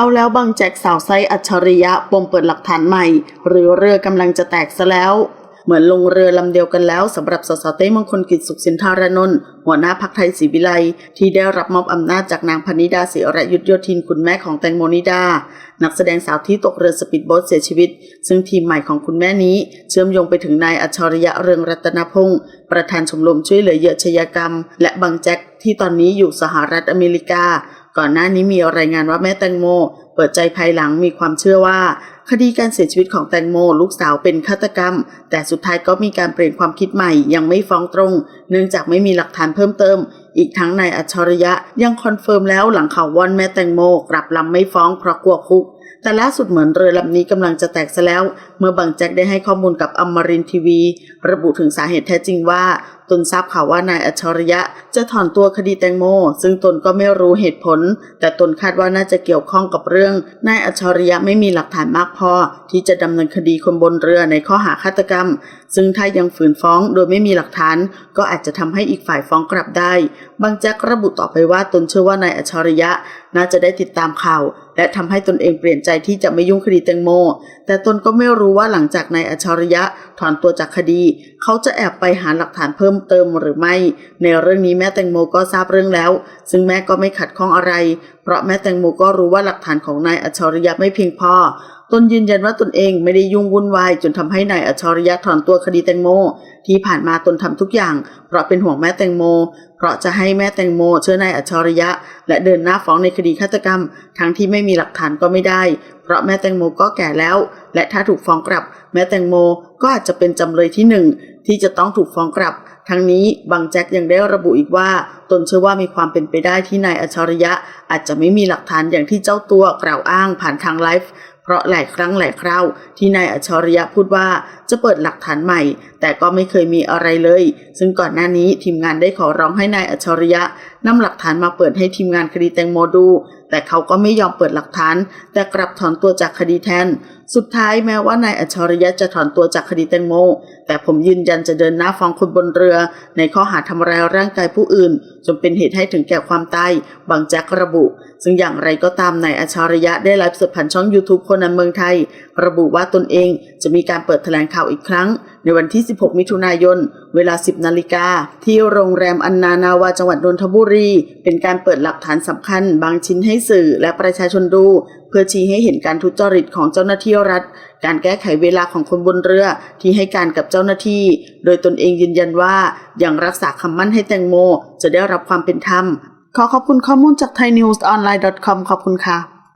เอาแล้วบางแจ็คสาวไซอัจฉริยะปมเปิดหลักฐานใหม่ หรือเรือกำลังจะแตกซะแล้ว เหมือนลงเรือลำเดียวกันแล้วสำหรับสสเต้มงคลกิจสุขสินธารนนท์หัวหน้าพักไทยศรีวิไลที่ได้รับมอบอำนาจจากนางพนิดาศิรยุทธโยธินคุณแม่ของแตงโมนิดา นักแสดงสาวที่ตกเรือสปีดโบ๊ทเสียชีวิต ซึ่งทีมใหม่ของคุณแม่นี้ เชื่อมโยงไปถึงนายอัจฉริยะเรืองรัตนพงศ์ประธานชมรมช่วยเหลือเหยื่ออาชญากรรม และบางแจ็คที่ตอนนี้อยู่สหรัฐอเมริกา ก่อนหน้านี้มีรายงานว่าแม่แตงโม เปิดใจภายหลังมีความเชื่อว่า คดีการเสียชีวิตของแตงโม ลูกสาวเป็นฆาตกรรม แต่สุดท้ายก็มีการเปลี่ยนความคิดใหม่ ยังไม่ฟ้องตรง เนื่องจากไม่มีหลักฐานเพิ่มเติม อีกทั้งนายอัจฉริยะยังคอนเฟิร์มแล้วหลังข่าวว่อนแม่แตงโมกลับลำไม่ฟ้องเพราะกลัวคุกแต่ล่าสุดเหมือนเรือลำนี้กำลังจะแตกซะแล้ว เมื่อบางแจ็คได้ให้ข้อมูลกับอมรินทีวี ระบุถึงสาเหตุแท้จริงว่า ตนทราบข่าวว่านายอัจฉริยะจะถอนตัวคดีแตงโม ซึ่งตนก็ไม่รู้เหตุผล แต่ตนคาดว่าน่าจะเกี่ยวข้องกับเรื่องนายอัจฉริยะไม่มีหลักฐานมากพอ ที่จะดำเนินคดีคนบนเรือในข้อหาฆาตกรรม ซึ่งถ้ายังฝืนฟ้องโดยไม่มีหลักฐาน ก็อาจจะทำให้อีกฝ่ายฟ้องกลับได้ บางแจ็คระบุต่อไปว่าตนเชื่อว่านายอัจฉริยะ น่าจะได้ติดตามข่าวและทำให้ตนเองเปลี่ยนใจที่จะไม่ยุ่งคดีแตงโม แต่ตนก็ไม่รู้ว่าหลังจากนายอัจฉริยะถอนตัวจากคดี เขาจะแอบไปหาหลักฐานเพิ่มเติมหรือไม่ ในเรื่องนี้แม่แตงโมก็ทราบเรื่องแล้ว ซึ่งแม่ก็ไม่ขัดข้องอะไร เพราะแม่แตงโมก็รู้ว่าหลักฐานของนายอัจฉริยะไม่เพียงพอ ตนยืนยันว่าตนเองไม่ได้ยุ่งวุ่นวายจนทำให้นายอัจฉริยะถอนตัวคดีแตงโม ที่ผ่านมาตนทำทุกอย่าง เพราะเป็นห่วงแม่แตงโม เพราะจะให้แม่แตงโมเชื่อนายอัจฉริยะ และเดินหน้าฟ้องในคดีฆาตกรรม ทั้งที่ไม่มีหลักฐานก็ไม่ได้ เพราะแม่แตงโมก็แก่แล้ว และถ้าถูกฟ้องกลับ แม่แตงโมก็อาจจะเป็นจำเลยที่หนึ่งที่จะต้องถูกฟ้องกลับ ทั้งนี้บางแจ็คยังได้ระบุอีกว่า ตนเชื่อว่ามีความเป็นไปได้ที่นายอัจฉริยะ อาจจะไม่มีหลักฐานอย่างที่เจ้าตัวกล่าวอ้างผ่านทางไลฟ์ ราะหลายครั้งหลายคราวที่นายอัจฉริยะพูดว่าจะเปิดหลักฐานใหม่ แต่ก็ไม่เคยมีอะไรเลย ซึ่งก่อนหน้านี้ทีมงานได้ขอร้องให้นายอัจฉริยะนำหลักฐานมาเปิดให้ทีมงานคดีแตงโมดู แต่เขาก็ไม่ยอมเปิดหลักฐาน แต่กลับถอนตัวจากคดีแทน สุดท้ายแม้ว่านายอัจฉริยะจะถอนตัวจากคดีแตงโม แต่ผมยืนยันจะเดินหน้าฟ้องคนบนเรือ ในข้อหาทำร้ายร่างกายผู้อื่น จนเป็นเหตุให้ถึงแก่ความตายบางแจ็คระบุ ซึ่งอย่างไรก็ตามนายอัจฉริยะได้ไลฟ์สดผ่านช่อง YouTube คนนันเมืองไทย ระบุว่าตนเองจะมีการเปิดแถลงข่าวอีกครั้งในวันที่ 16 มิถุนายน เวลา 10 นาฬิกา ที่โรงแรมอันนานาวาจังหวัดนนทบุรี เป็นการเปิดหลักฐานสำคัญ บางชิ้นให้สื่อและประชาชนดู เพื่อชี้ให้เห็นการทุจริตของเจ้าหน้าที่รัฐ การแก้ไขเวลาของคนบนเรือที่ให้การกับเจ้าหน้าที่ โดยตนเองยืนยันว่ายังรักษาคำมั่นให้แตงโม จะได้รับความเป็นธรรม ขอขอบคุณข้อมูลจาก thainewsonline.com ขอบคุณค่ะ